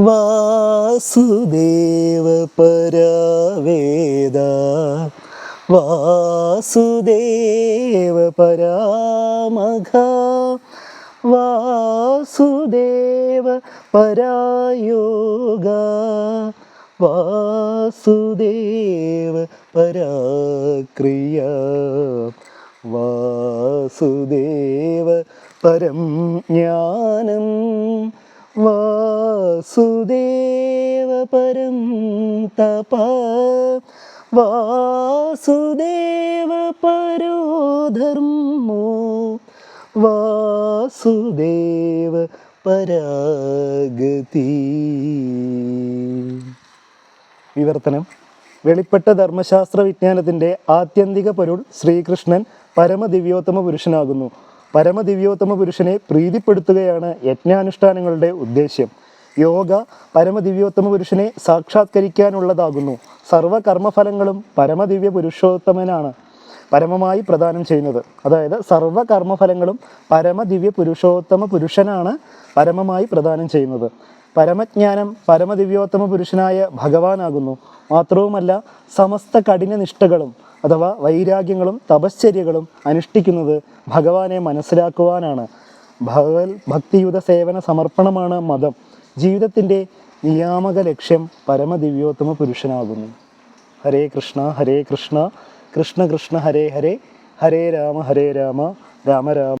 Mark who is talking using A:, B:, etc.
A: വാസുദേവ പരാവേദ. വാസുദേവ പരാമഘ. വാസുദേവ പരായോഗ. വാസുദേവ പരാക്രിയ. വാസുദേവ പരം ജ്ഞാനം വാസുദേവ പരം തപ വാസുദേവ പരോധർമ്മോ വാസുദേവ പരാഗതി. വിവർത്തനം. വെളിപ്പെട്ട ധർമ്മശാസ്ത്ര വിജ്ഞാനത്തിന്റെ ആത്യന്തിക പൊരുൾ ശ്രീകൃഷ്ണൻ പരമദിവ്യോത്തമ പുരുഷനാകുന്നു. പരമദിവ്യോത്തമ പുരുഷനെ പ്രീതിപ്പെടുത്തുകയാണ് യജ്ഞാനുഷ്ഠാനങ്ങളുടെ ഉദ്ദേശ്യം. യോഗ പരമദിവ്യോത്തമ പുരുഷനെ സാക്ഷാത്കരിക്കാനുള്ളതാകുന്നു. സർവകർമ്മഫലങ്ങളും പരമദിവ്യ പുരുഷോത്തമനാണ് പരമമായി പ്രദാനം ചെയ്യുന്നത്. അതായത് സർവകർമ്മഫലങ്ങളും പരമദിവ്യ പുരുഷോത്തമ പുരുഷനാണ് പരമമായി പ്രദാനം ചെയ്യുന്നത്. പരമജ്ഞാനം പരമദിവ്യോത്തമ പുരുഷനായ ഭഗവാനാകുന്നു. മാത്രവുമല്ല സമസ്ത കഠിന നിഷ്ഠകളും അഥവാ വൈരാഗ്യങ്ങളും തപശ്ചര്യകളും അനുഷ്ഠിക്കുന്നത് ഭഗവാനെ മനസ്സിലാക്കുവാനാണ്. ഭഗവത് ഭക്തിയുത സേവന സമർപ്പണമാണ് മതം. ജീവിതത്തിന്റെ നിയാമക ലക്ഷ്യം പരമദിവ്യോത്തമ പുരുഷനാകുന്നു. ഹരേ കൃഷ്ണ ഹരേ കൃഷ്ണ കൃഷ്ണ കൃഷ്ണ ഹരേ ഹരേ ഹരേ രാമ ഹരേ രാമ രാമ രാമ.